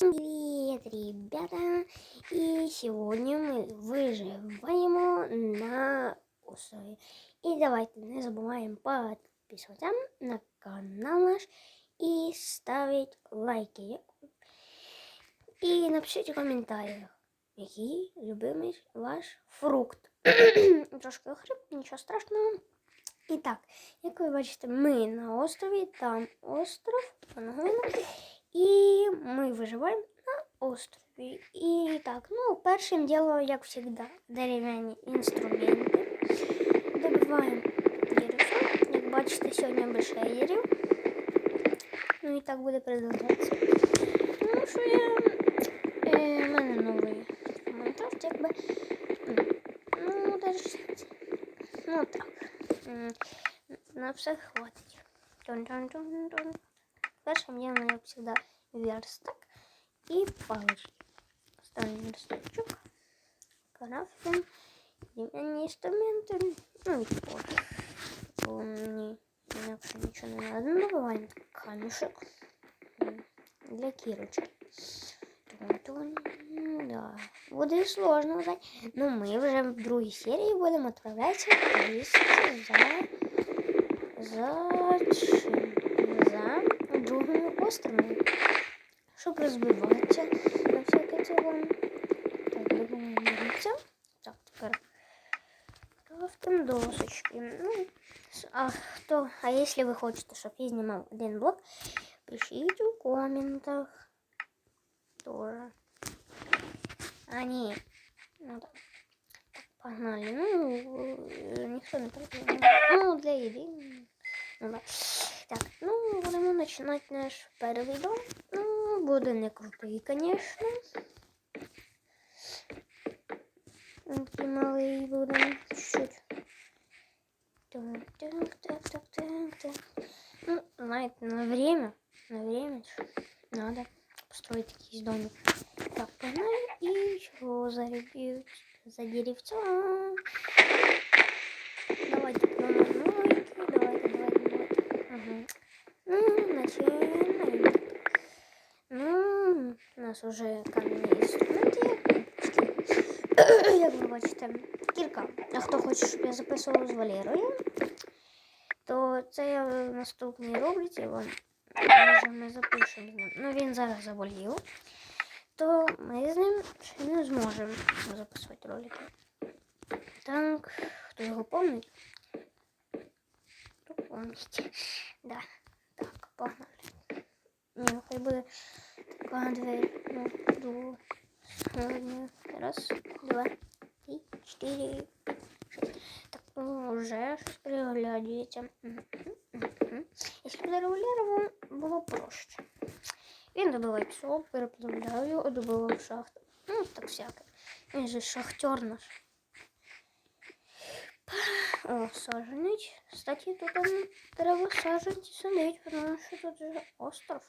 Привет, ребята! И сегодня мы выживаем на острове. И давайте не забываем подписываться на канал наш и ставить лайки. І напишіть у коментарях, який любимий ваш фрукт. Трошки охрип, нічого страшного. І так, як ви бачите, ми на острові, там остров, Пангвина, і ми виживаємо на острові. І так, ну, першим ділом, як завжди, дерев'яні інструменти. Добиваємо деревця. Як бачите, сьогодні без шейдерів. Ну і так буде продовжатися. Ну, що я. Е, в мене новий Майнкрафт, якби. м, Ну, даже. Ну так. М, На все хватить. Тун-тун-тун-тун. Першим я мене завжди верстак і палички. Останній верстачок. Крафтим. Дерев'яні інструменти. Ну і вот. Бо мені інакше нічого не надо. Ну, буває камішок. М, Для кірочки. Тун-тун. М, Да. Буде сложно взяти. Ну, ми вже в другій серії будемо відправлятися повісити за... За чим? За другим островом. Щоб розбиватися на всяке ціло. Так, будемо дивитися. Так, тепер крафтим досочки. Ну, с- а хто, а якщо ви хочете, щоб я знімав один блок, пишіть у коментах. Тоже. А, ні. Ну так. Так, погнали. Ну, е, ніхто не придумав. Ну, для еды. Ну, да. Так, ну, будемо починати наш перший дом. Ну, буде не крутий, звісно. Такий малий буде чуть-чуть. Так, так, так, так, так, так. Ну, знаете, на время, на время ж надо построить якийсь домик. Так, погнали і чого за ребів, за деревця. Давайте плануйте, давайте, давайте, Ага. Ну, начинаем. Ну, у нас уже кам'яні інструменти. Почти. Як ви бачите, кілька. А хто хоче, щоб я записував з Валерою, то це я в наступній рубриці вам може ми запишемо. Ну він зараз заболів, то ми з ним ще не зможемо записувати ролики. Так, хто його пам'ятає? То пам'ятає. Да. Так, погнали. Ні, ну хай буде така двері. Ну, ду. Сьогодні. Раз, два, три, чотири, п'ять, шість. Так, ну, вже щось приглядається. Мгм, мгм. Якщо буде регулярно, було проще. Він добиває псов, переплавляв його, добивав шахту. Ну, так всяке. Він же шахтер наш. О. Кстати, тут треба сажать и садить, потому что тут же остров.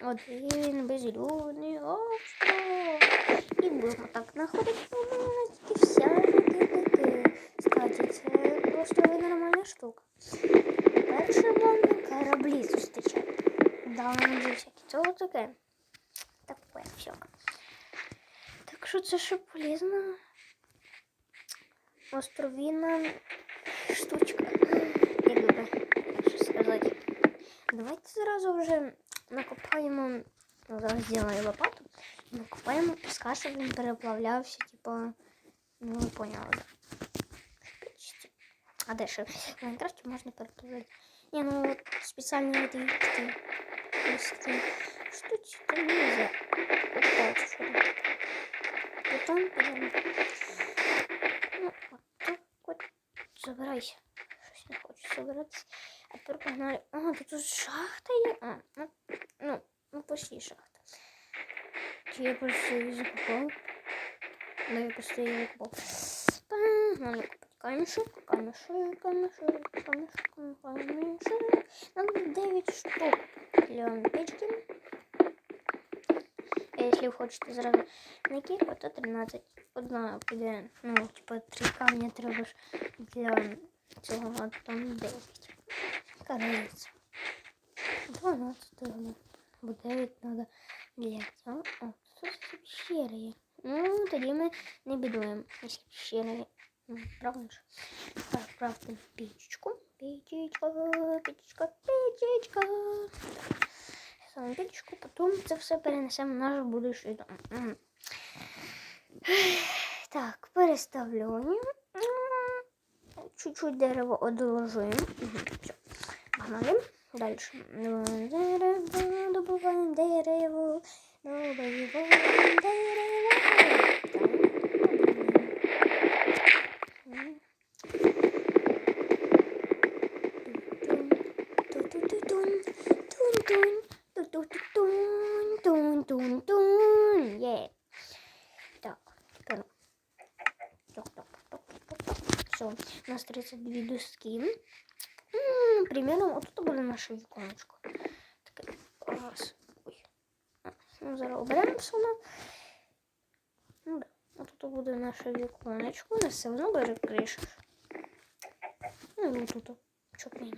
Один безлюдный остров. И будем так находить помылки вся ДДД. Кстати, это просто нормальная штука. Дальше можно корабли встречать. Да, где всякие. Це вот таке. Такое все. Так что це же полезно. Островіна штучка. Як би що сказати. Давайте зразу вже накопаємо. Ну, зараз зробимо лопату. Накопаємо піска, щоб він переплавлявся, типа. Ну, ви поняли, да. Почти. А де ще? В Майнкрафті можна переплавляти. Ні, ну от спеціальні такі такі ось такі штуці, то нельзя. От так, що там. Потім Забирайся. Щось не хочу забиратися. А тепер погнали. А, тут шахта є. А, ну, ну, ну почти шахта. Чи я просто її закопав? Да, я просто її закопав. Погнали копати. Камішок, камішок, камішок, камішок, камішок. Нам 9 штук для печки. А если вы хочете зразу на кірку, то 13. Одна піде, ну, типа, три камня треба ж для цього, а там 9. Кажеться. 12 ну, бо 9 треба Для цього. О, тут пещери є. Ну, тоді ми не бідуємо, якщо пещери є. Ну, Правильно ж? Так, правда, пічечку. Пічечка, пічечка, пічечка. Саме пічечку, потім це все перенесемо в наш будущий дом. Мгм. Так, переставляємо. М, Чуть-чуть дерево одложуємо. Мгм, Все. Погнали. Дальше. Добываем дерево, добываем дерево, добываем дерево. 32 доски. М, Примерно вот тут буде наше віконечко. Таке раз. Ой. А, Ну, зараз оберемо воно. Ну, да. От тут буде наше віконечко. У нас все одно буде криша. Ну, і тут. Чок мені.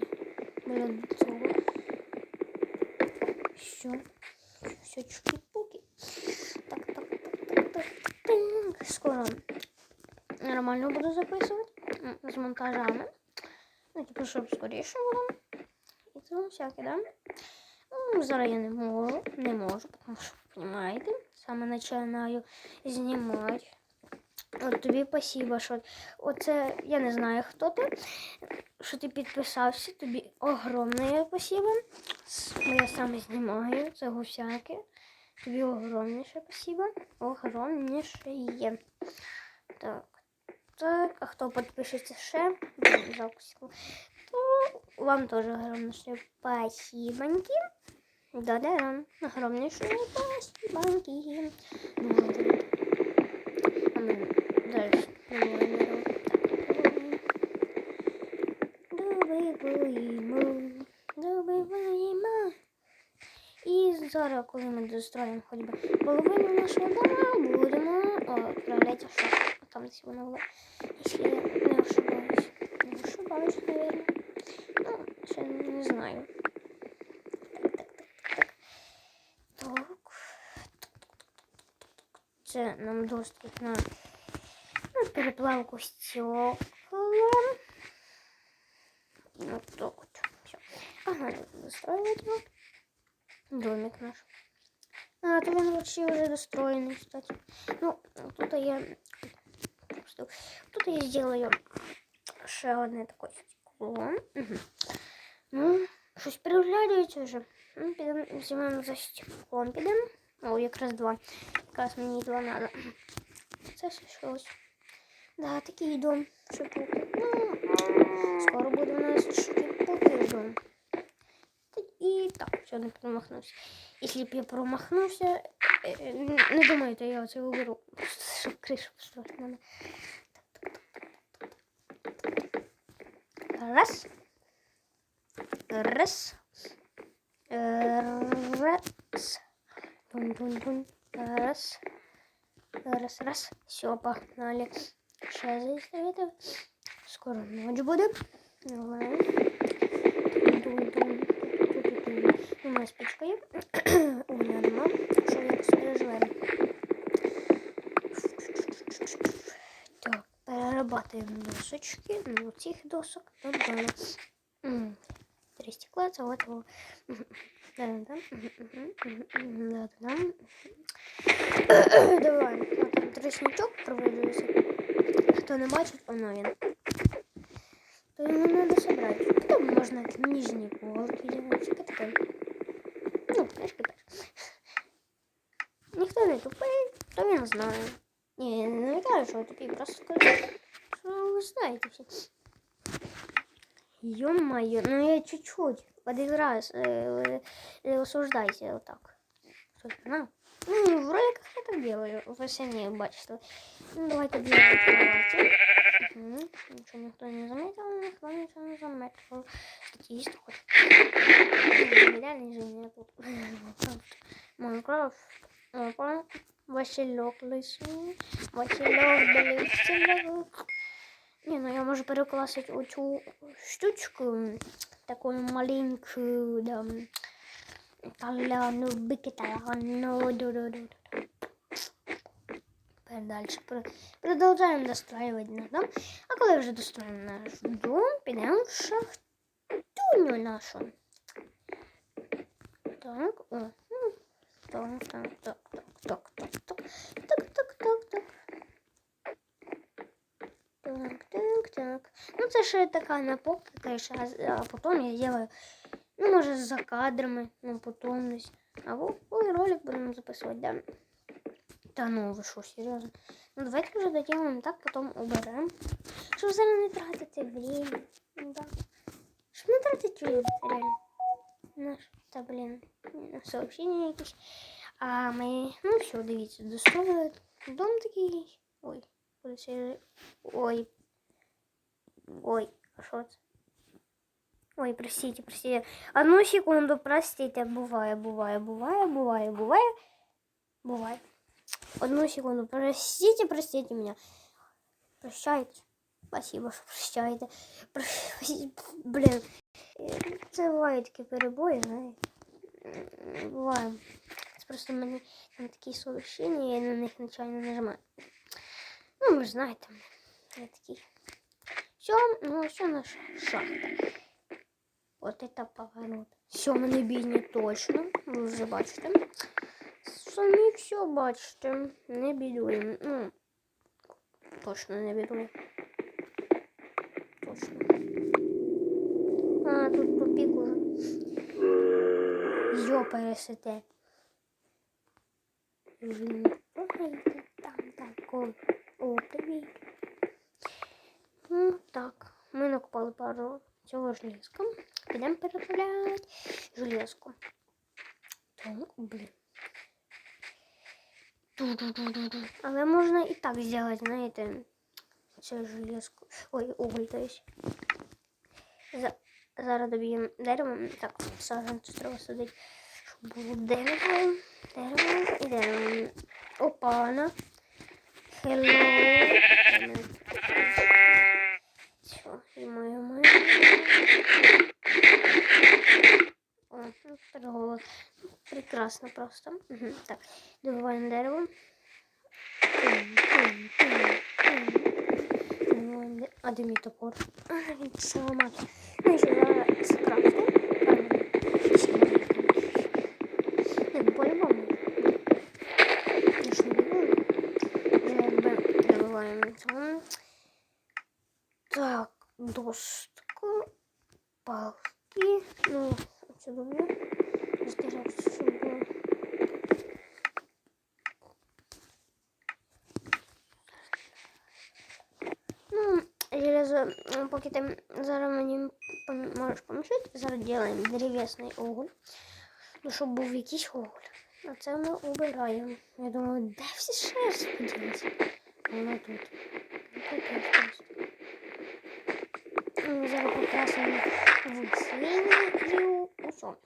Біля цього. Все. Все чуки-пуки. Так, так, так, так, так, так. Скоро нормально буду записувати. З монтажами. Ну, типу, щоб скоріше було. І це всяке, да? Ну, зараз я не можу, не можу, тому що, розумієте, саме починаю знімати. От тобі спасибо, що оце, я не знаю, хто ти, що ти підписався, тобі огромне спасибо. Я саме знімаю, це гусяки. Тобі огромніше спасибо. Огромніше є. Так. Так, а хто підпишеться ще, запуску, то вам теж огромніше спасибоньки. Да-да, огромніше спасибоньки. Круто. А ми далі добиваємо. Добиваємо. Добиваємо. І зараз, коли ми достроїмо хоч би половину нашого дому, будемо відправляти в шахту. Там десь вона була. Якщо я не ошибаюсь. Не ошибаюсь, наверное. Ну, ще не знаю. Так. Це нам доступ на, на переплавку стекла. Вот так вот. Все. Ага, достроивать его. Домик наш. А, то він вообще уже достроенный, кстати. Ну, тут я Что? Тут я сделаю ще одне таке стекло. Угу. Ну, щось переглядається вже. Ну, підемо, візьмемо за стеклом, підемо. О, якраз два. Якраз мені два надо. Це ще щось. Да, такий дом. Шипуки. Ну, скоро буде у нас шипуки дом. І так, все, не промахнувся. Якщо б я промахнувся, е, не думайте, я оце виберу. Щоб кришу построїти надо. Раз. Раз. Раз. Тун-тун-тун. Раз. Раз, раз. Все, погнали. Сейчас заставить. Скоро ночь будет. Давай. Тун-тун-тун. Ту-ту-ту. У нас спичка є. У мене нема. Що якось переживаємо. Так, перерабатуємо досочки. Ну, цих досок додали. М, Три стекла, це от його. Да-да-да. Да-да-да. Давай. От там тростничок провалюється. Хто не бачить, воно він. То йому треба собрати. Потім можна нижні чуть-чуть, один раз э, э, осуждайте вот так. На. Ну, в роликах я так делаю, вы сами бачите. Ну, давайте. Угу. Ничего никто не заметил, никто ничего не заметил. Ну, Реальный же меня тут. Майнкрафт. Опа. Васильок лисий. Васильок белисий. Ні, ну я можу перекласти оцю штучку, таку маленьку, да, Таляну, бики таляну, ду-ду-ду. Тепер далі про- продовжуємо достроювати наш дом. А коли вже достроїмо наш дом, підемо в шахтуню нашу. Так, о. ну, Так, так, так, так, так, так, так, так, так, так, Так. Так, так. Ну, це ще така на поки, конечно, а а потім я делаю, ну, може, за кадрами, ну, потім десь. Або ой, ролик будемо записувати, да. Та ну, ви що, серйозно? Ну, давайте вже доделаем так, потім уберемо. Щоб зараз не тратити время. Ну, да. Щоб не тратити реально. Наш, та, блін, на сообщення якісь. А ми, ну все, дивіться, достроїли дом такий. Ой, куди це? Ой. Ой, а що це? Ой, простите, простите. Одну секунду, простите. Буває, буває, буває, буває, буває. Буває. Одну секунду, простите, простите меня. Прощайте. Спасибо, що прощаєте. Про- Блін, е, це бувають такі перебої, знаєте. М, Буває. Це просто в мене там такі сообщення, я на них нечайно нажимаю. Ну, ви ж знаєте, я такий. Все, ну все наша шахта. От это поворот. Все, мене бійні точно. Ви вже бачите. Самі все бачите. Не бідуємо. Ну, точно не бідуємо. Точно. А, тут тупик уже. Йо, пересете. Блін, слухайте, там тако. О, привіт. Ну, так, ми накопали пару цього железка. Підемо переробляти железку. Так, блін. Але можна і так зробити, знаєте, цю железку. Ой, уголь, то есть. За... Зараз доб'ємо дерево. Так, саджанцю треба садити, щоб було дерево, дерево і дерево. Опана. Hello. Все, и мою мою. О, второго. Прекрасно просто. Угу. Так, добываем дерево. А де топор? Ну, що зараз. Так, достку, палки. Ну, отсюда у меня. Разбираться, что было. Ну, железо, м, поки ти зараз мені пом- можеш помішати, зараз робимо дерев'яний уголь. Ну, щоб був якийсь уголь. А це ми убираємо. Я думаю, де всі шерсть поділися? Вона тут. Ну, ми зараз покрасимо в синій і у сон.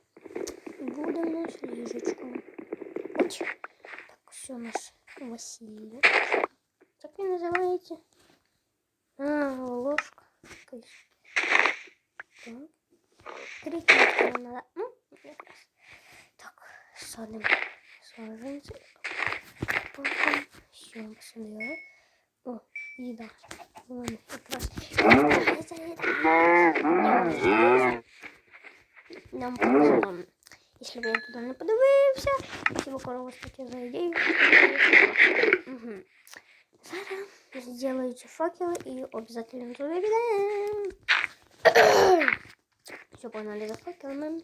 Будемо сліжечку. Так, все у нас Василий. Так і називається. А, ложка. Три кілька нам надо. Ну. Так, садим саженці. Потом все, посадили. О, еда. Вон, якраз. Це їда. Нам повезло. Якщо б я туди не подивився, спасибо корову статтю за ідею. Угу. Зараз сделаю ці факели і обов'язково туди підемо. Все, погнали за факелами.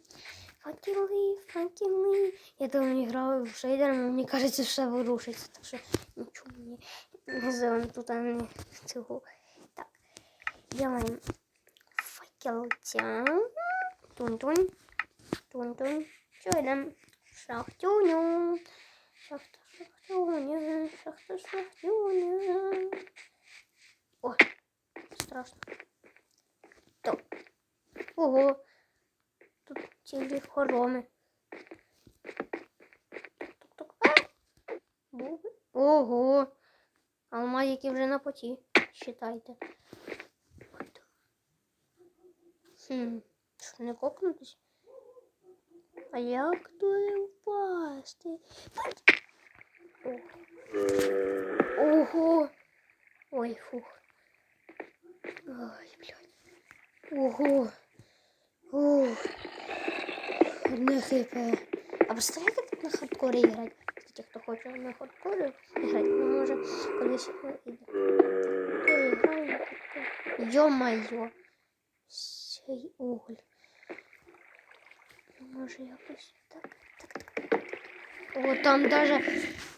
Факели, факели. Я там играю в шейдер, но мне кажется, что вырушится. Так что ничего мне зовем тут не цього. Так, делаем факелця. Тун-тун. Тун-тун. Йдемо шахтюню. Шахта, шахтюня, шахта, шахтюня. О, страшно. Так. Ого. Тут цілі хороми. Ого. Алмазики вже на поті. Считайте. Хм. Що, не кокнутись? А як туди впасти? Ого! Ой, фух. Ой, блядь. Ого. Ух. Одне хп. А представляєте, як на хардкорі грати? Кстати, хто хоче на хардкорі грати, ну може колись іде. Ой, граю на хардкорі. Йо-майо. Цей уголь. Може якось так, так, так. О, там даже...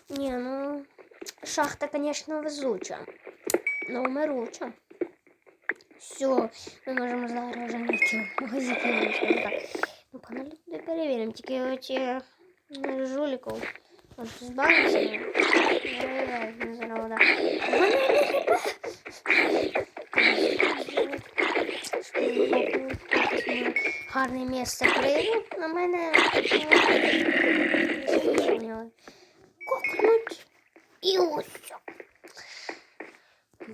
Не, ну... Шахта, конечно, везуча. Но умируча. Все, ми можемо зараз вже знайти магазин. Так. Ну, погнали туди перевіримо. Тільки оці е, жуліків. От збавимося. Гарне місце прийду. На мене кокнуть. И ось.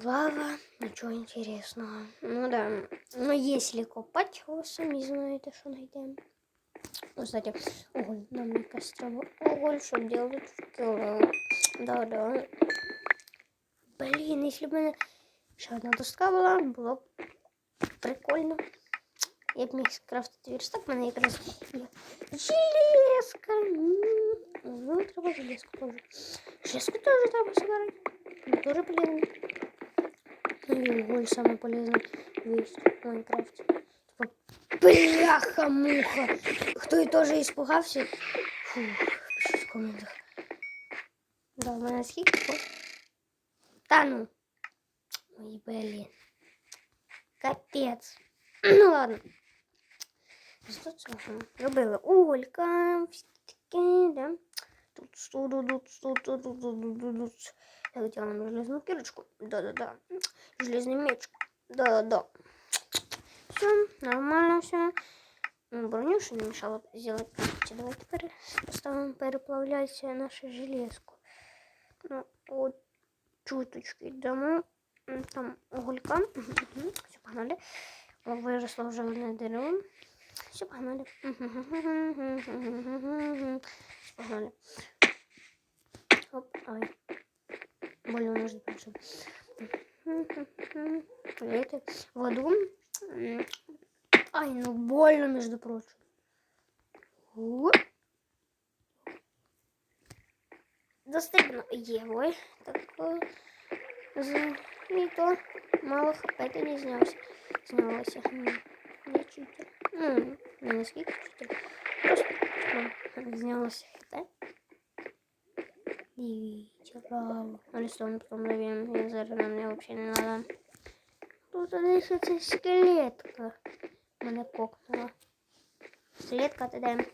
Лава, ничего интересного. Ну да, но если копать, вы сами знаете, что найдем. Ну, кстати, уголь, нам не кострово. Уголь, что делать в кило. Да-да. Блин, если бы мене ще одна доска була, було б прикольно. Я б міг скрафтити верстак, в мене якраз є железка. М, Ну, треба железку теж. Железку теж треба собирати. Ну, тоже полезно. Ну, и уголь самый полезный вещь в Майнкрафте. Типа, бляха-муха. Кто и тоже испугався? Фу, пишіть в комментах. Да, в мене скільки? Та ну. Ой, блин. Капец. ну ладно. Зато цього робили уголька. таке, да. Тут студу, тут студу, тут тут тут Я хотела нам железную кирочку. Да-да-да. Железный меч. Да-да-да. Все, нормально все. Броню ще не мешало сделать. Давайте, пере... поставим переплавляться нашу железку. Ну, вот чуточки. М, Там уголька. Все, погнали. Виросло вже одне дерево. Все, погнали. Все, погнали. Оп, ай. Больно между прочим. Это воду. Ай, ну больно, между прочим. О. Достигну Євой. Так, о, з- і то мало хп то не знявся. Знялося. М, Я читер. Ну, не наскільки читер. Просто ну, знялося хп. Дивіться, браво. Арестован потом навіємо. Я зараз нам не взагалі не надо. Тут десь ця скелетка. Мене кокнула. Скелетка ти де?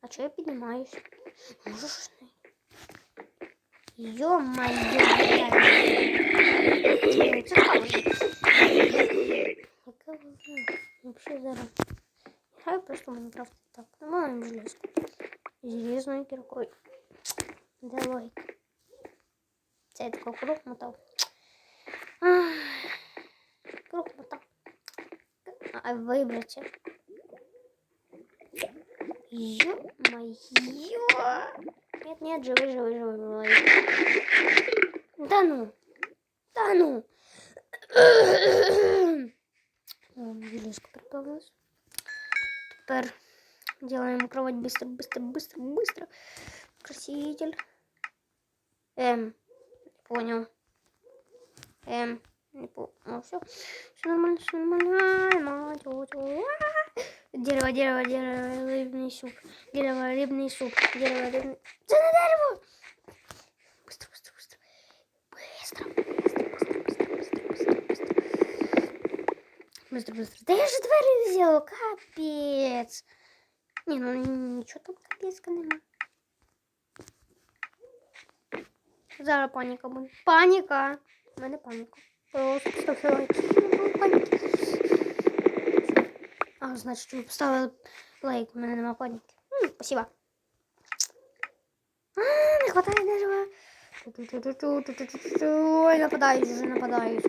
А чого я піднімаюсь? Можу щось не. Йо-моє, блядь. Це правда. Яка вона? Вообще зараз. Граю просто в Майнкрафт так. Ну, маємо железку. Железною кіркою. Де логіка? Це я такой круг мотав. Ах, Круг мотав. А вибрати. Ё-моё! Нет, нет, живи, живи, живи, живи. Да ну! Да ну! Железку приготовилась. Теперь делаем кровать быстро, быстро, быстро, быстро. Краситель. Эм, понял. Эм, не понял. Ну, все. Все нормально, все нормально. Мать, вот, вот. Дерево, дерево, дерево, рыбный суп. Дерево, рыбный суп. Дерево, рыбный... Да на дерево! Быстро, быстро, быстро. Быстро, быстро, быстро, быстро, быстро, быстро, быстро. Быстро, быстро. Да я же двери взял, капец. Не, ну ничего там капецка нема. Зараз паніка буде. Паніка! У мене паніка. Просто ставте лайк. Паніки. А, значить, ви поставили лайк, у мене нема паніки. М, спасибо. А, не хватає дерева. Ту-ту-ту-ту-ту-ту-ту-ту. Ой, нападають, вже нападають.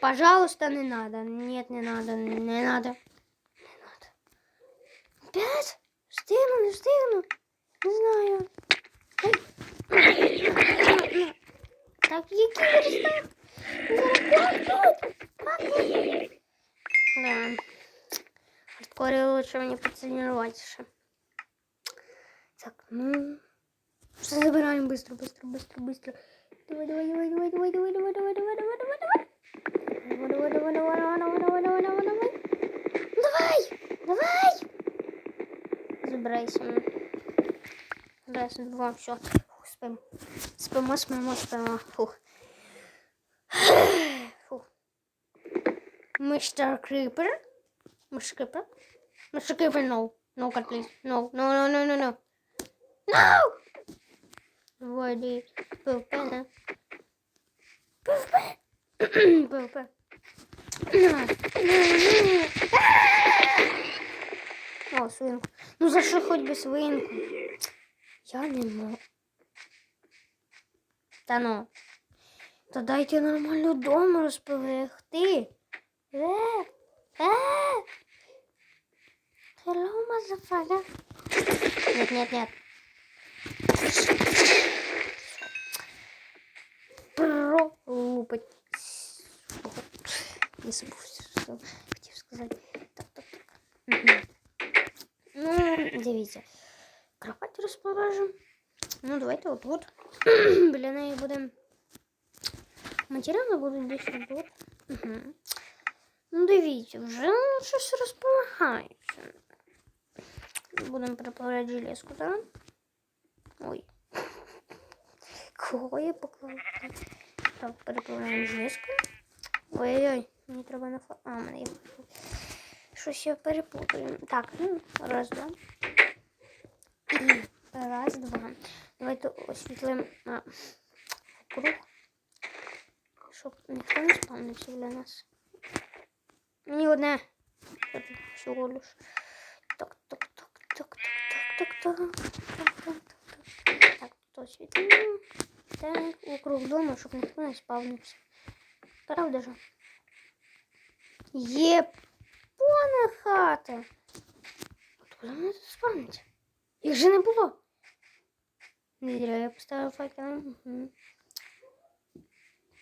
Пожалуйста, не надо. Нет, не надо, не надо. Не надо. Опять? Встигну, не встигну. Не знаю. Ой. Так, який верстак? Да. Хардкоре лучше мне потренировать еще. Так, ну... Все забираем быстро, быстро, быстро, быстро. Давай, давай, давай, давай, давай, давай, давай, давай, давай, давай, давай, давай. Давай, давай, давай, давай, давай, давай, давай, давай, давай, давай. Давай, давай. Забирайся. Раз, два, все. Фух, спим. Спимо, спимо. Фух. Фух. Мистер Крипер. Mr. Creeper? Mr. Creeper, no. No, God, please. No, no, no, no, no, no. No! Води. Пупе, да? Пупе. Пупе. О, свинку. Ну за що хоч би свинку? Я не можу. Та ну. Та дайте нормально дом розпилихти. Е, е. Hello, motherfucker. Нет, нет, нет. Пролупать. Не забув, що хотів сказати. Так, так, так. Ну, дивіться. Кровать розположимо. Ну, давайте отут. Біля неї будемо. Матеріали будуть десь тут. Угу. Ну, дивіться, вже щось розполагається. Будемо приправляти железку, так? Ой. Кого я поклав? Так, переправляємо железку. Ой-ой-ой, мені треба на фо... А, в мене є. Щось я перепутаю. Так, ну, раз, два. Раз, два. Давайте освітлимо круг. Щоб ніхто не спавнився для нас. Мені одне. Всього лиш. Так, так, так, так, так, так, так, так, так, так, так. То світло. Так, округ дома, щоб ніхто не спавнився. Правда ж? Є повна хата. Откуда вони тут спавняться? Їх же не було. Мира, я поставила факел. Угу.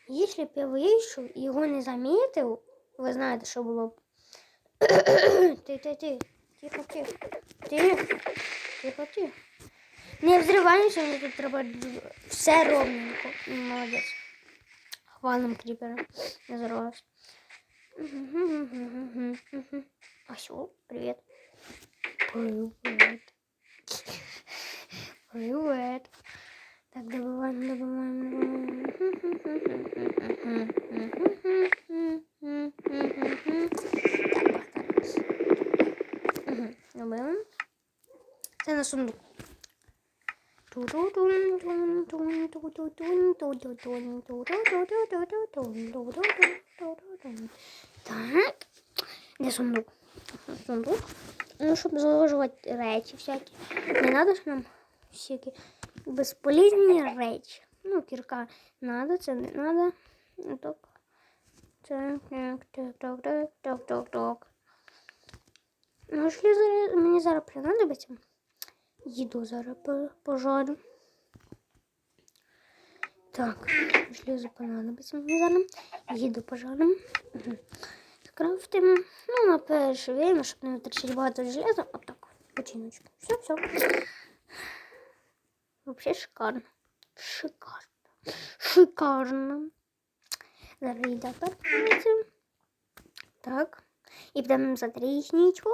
Если бы я вышел и его не заметил, вы знаете, что было бы. ты, ты, ты, тихо, тихо, тихо, тихо, тихо. Не взривайся, мені тут треба все ровненько. Молодець. Хвалим кріпера. Не взорвався. Асю, привіт. Привіт. Привет. Так, добываем, добываем, добываем. Це на сундук. Так. Де сундук? Сундук. Ну, щоб заложувати речі всякі. Не треба ж нам всякі безполезні речі. Ну, кірка надо, це не надо. Так. Так, так, так, так, так, так, так, так. Ну, железо мені зараз принадобиться. Їду зараз пожарю. Так, железо понадобиться мені зараз. Їду пожарю. Угу. Скрафтимо, ну, на перше время, щоб не витрачати багато железа. Отак, починочку. Все, все. Вообще шикарно. Шикарно. Шикарно. Зараз їда перець. Так. І будемо за трісничком.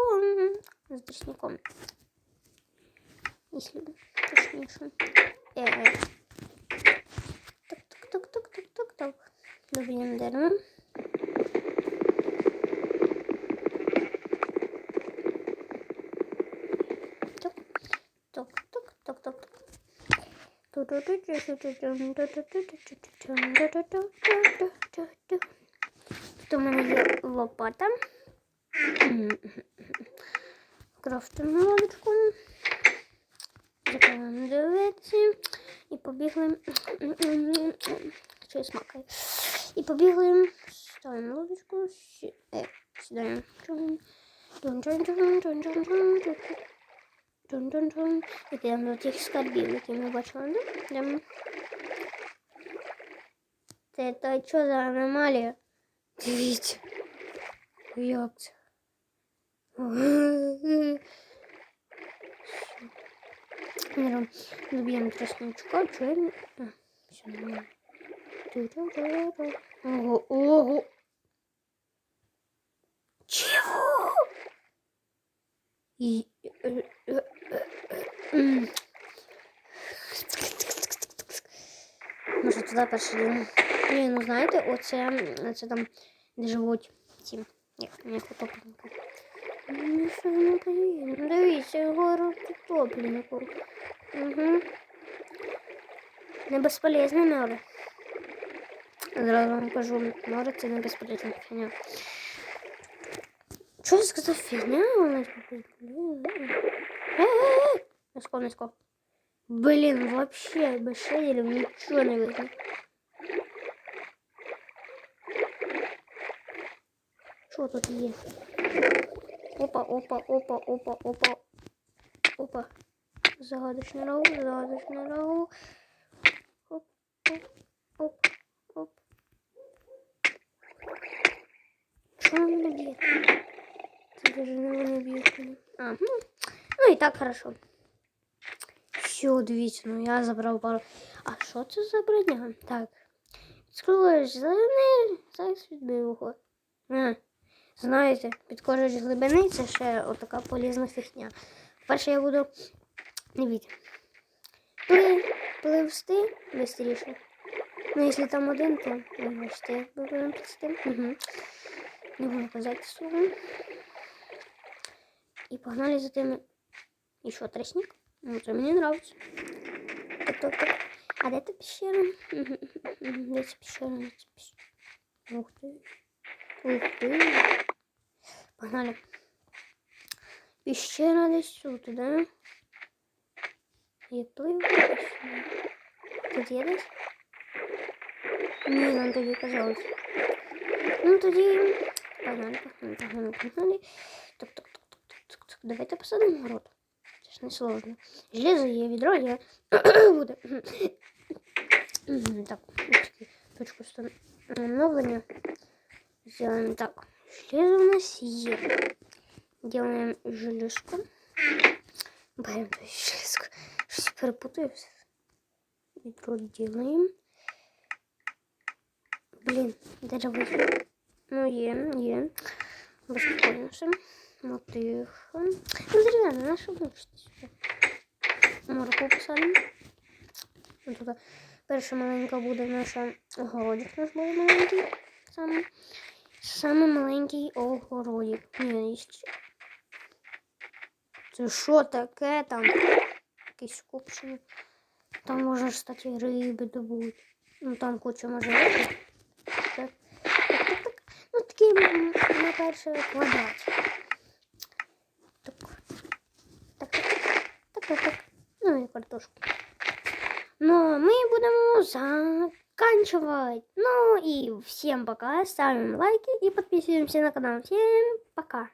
З трісником. Если точніше. Е. Так, так, так, так, так, так, так. Доб'ємо дерево. Тут у мене є лопата. Крафтимо лодочку. Закриваємо дивитися. І побігли. Що я. І побігли Ставим лодочку. Э, сідаємо. Чун-чун-чун-чун-чун-чун-чун. Чун-чун-чун. І підемо до тих скарбів, які ми бачили. да? Йдемо. Це та що за аномалія? Дивіться. Як це? Миром доб'ємо тростничка, чуємо. А, все нормально. Ту-ту-ту-ту. Ого, ого. И... э, э, э, э, м. Може туди перший день. Ні, ну знаєте, оце, оце там, де живуть ці, як, як утопленники. Ну, що воно поїде? Дивіться, город утопленнику. Угу. Не безполезне море. Зразу вам кажу, море це не безполезна фігня. Що я сказав фігня? Низько, низько. Блин, вообще без шейдеров ничего не видно. Что тут есть? Опа, опа, опа, опа, опа. Опа. Загадочный рау, загадочный рау. Оп, оп, оп, оп. Что он меня не бьет. А, ну, ну и так хорошо. Все, дивіться, ну я забрав пару. А що це за броня? Так. Скрулиш зелений, зараз відбив його. А, знаєте, підкорюєш глибини, це ще отака полізна фігня. Перше я буду. Дивіться. Пли, пливсти швидше. Ну, якщо там один, то вибачте, будемо плисти. Угу. Не буду казати слово. І погнали за тими. І що, тростник? Ну, это мне нравится. Так, так, так. А где-то пещера? Где-то пещера, где-то пещера. Ух ты. Ух ты. Погнали. Пещера десь тут, да? Я плыву. Тут є десь? Ні, нам тоді казалось. Ну тоді... Погнали, погнали, погнали, погнали. Так, Давайте посадимо город. Це ж не сложно. Железо є, відро є. Буде. так, точку встановлення. Сделаем так. Железо у нас есть. Делаем железку. Берем то железку. Что перепутаю. Ведро делаем. Блин, дерево. Ну, е, е. Беспокойно. Ну, зря, на що вивчити сюди? Морку посадимо. Тут перша маленька буде наша огородик наш буде маленький. Саме. Саме маленький огородик. Ні, ще. Це що таке там? Якісь купчення. Там можна, кстати, риби добути. Ну там куча може риби. Так, так, так. Ну такий на перший квадрат. Картошку. Но мы будем заканчивать. Ну и всем пока. Ставим лайки и подписываемся на канал. Всем пока.